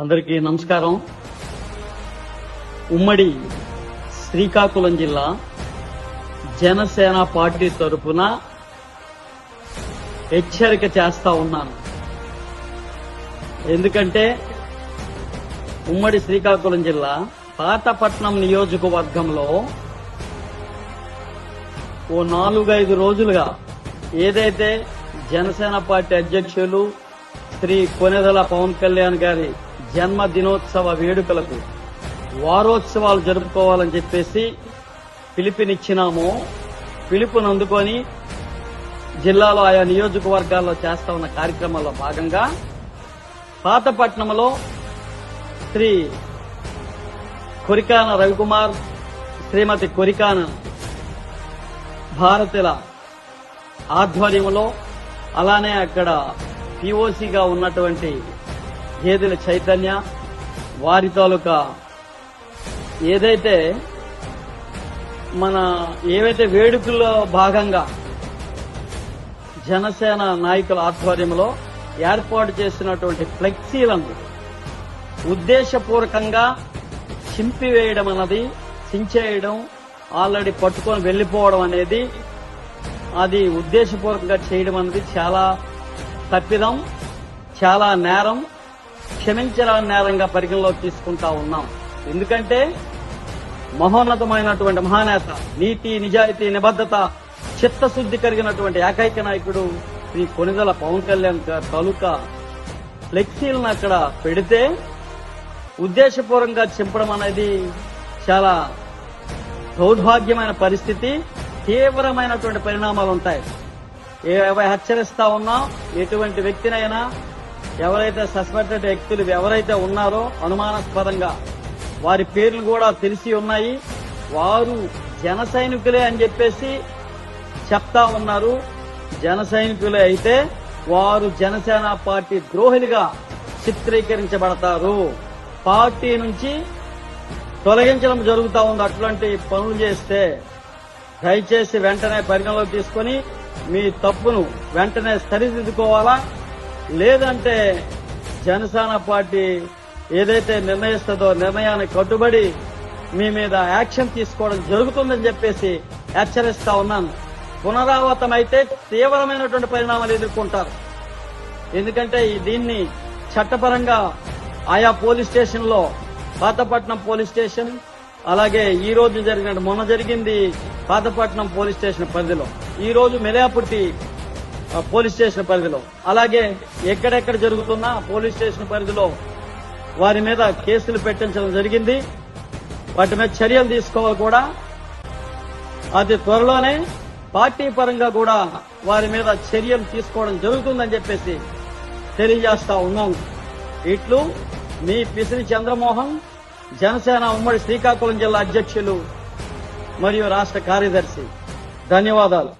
అందరికీ నమస్కారం. ఉమ్మడి శ్రీకాకుళం జిల్లా జనసేన పార్టీ తరఫున హెచ్చరిక చేస్తా ఉన్నాను. ఎందుకంటే ఉమ్మడి శ్రీకాకుళం జిల్లా పాతపట్నం నియోజకవర్గంలో ఓ నాలుగైదు రోజులుగా ఏదైతే జనసేన పార్టీ అధ్యక్షులు శ్రీ కొనెదల పవన్ కళ్యాణ్ గారి జన్మ దినోత్సవ వేడుకలకు వారోత్సవాలు జరుపుకోవాలని చెప్పేసి పిలుపునిచ్చినామో. పిలుపుని అందుకొని జిల్లాలో ఆయా నియోజకవర్గాల్లో చేస్తా ఉన్న కార్యక్రమాల్లో భాగంగా పాతపట్నంలో శ్రీ కొరికాన రవికుమార్ శ్రీమతి కొరికాన భారతుల ఆధ్వర్యంలో అలానే అక్కడ పిఓసిగా ఉన్నటువంటి గేదెల చైతన్య వారి తాలూకా ఏదైతే మన ఏవైతే వేడుకల్లో భాగంగా జనసేన నాయకుల ఆధ్వర్యంలో ఏర్పాటు చేసినటువంటి ఫ్లెక్సీలను ఉద్దేశపూర్వకంగా చింపివేయడం అన్నది చించేయడం ఆల్రెడీ పట్టుకొని వెళ్ళిపోవడం అనేది అది ఉద్దేశపూర్వకంగా చేయడం అనేది చాలా తప్పిదం చాలా నేరం. క్షమించరాని నేరంగా పరిగణలోకి తీసుకుంటా ఉన్నాం. ఎందుకంటే మహోన్నతమైనటువంటి మహానేత నీతి నిజాయితీ నిబద్ధత చిత్తశుద్ధి కలిగినటువంటి ఏకైక నాయకుడు శ్రీ కొనిదల పవన్ కళ్యాణ్ గారి తాలూకా ఫ్లెక్సీలను అక్కడ పెడితే ఉద్దేశపూర్వకంగా చింపడం అనేది చాలా దౌర్భాగ్యమైన పరిస్థితి తీవ్రమైనటువంటి పరిణామాలు ఉంటాయి. ఏ- హెచ్చరిస్తా ఉన్నా ఎటువంటి వ్యక్తినైనా ఎవరైతే సస్పెక్టెడ్ వ్యక్తులు ఎవరైతే ఉన్నారో అనుమానాస్పదంగా వారి పేర్లు కూడా తెలిసి ఉన్నాయి. వారు జన సైనికులే అని చెప్పేసి చెప్తా ఉన్నారు. జన సైనికులే అయితే వారు జనసేన పార్టీ ద్రోహులుగా చిత్రీకరించబడతారు. పార్టీ నుంచి తొలగించడం జరుగుతూ ఉంది. అట్లాంటి పనులు చేస్తే దయచేసి వెంటనే పరిగణలోకి తీసుకొని మీ తప్పును వెంటనే సరిదిద్దుకోవాలా? లేదంటే జనసేన పార్టీ ఏదైతే నిర్ణయిస్తుందో నిర్ణయానికి కట్టుబడి మీ మీద యాక్షన్ తీసుకోవడం జరుగుతుందని చెప్పేసి హెచ్చరిస్తా ఉన్నాను. పునరావృతం అయితే తీవ్రమైనటువంటి పరిణామాలు ఎదుర్కొంటారు. ఎందుకంటే ఈ దీన్ని చట్టపరంగా ఆయా పోలీస్ స్టేషన్లో పాతపట్నం పోలీస్ స్టేషన్ అలాగే ఈ రోజు జరిగిన మొన్న జరిగింది పాతపట్నం పోలీస్ స్టేషన్ పరిధిలో. ఈ రోజు మెలియాపుట్టి పోలీస్ స్టేషన్ పరిధిలో. అలాగే ఎక్కడెక్కడ జరుగుతున్నా పోలీస్ స్టేషన్ పరిధిలో వారి మీద కేసులు పెట్టించడం జరిగింది. వాటి మీద చర్యలు తీసుకోవాలి కూడా. అతి త్వరలోనే పార్టీ పరంగా కూడా వారి మీద చర్యలు తీసుకోవడం జరుగుతుందని చెప్పేసి తెలియజేస్తా ఉన్నాం. ఇట్లు మీ పిసిరి చంద్రమోహన్ జనసేన ఉమ్మడి శ్రీకాకుళం జిల్లా అధ్యక్షులు మరియు రాష్ట్ర కార్యదర్శి. ధన్యవాదాలు.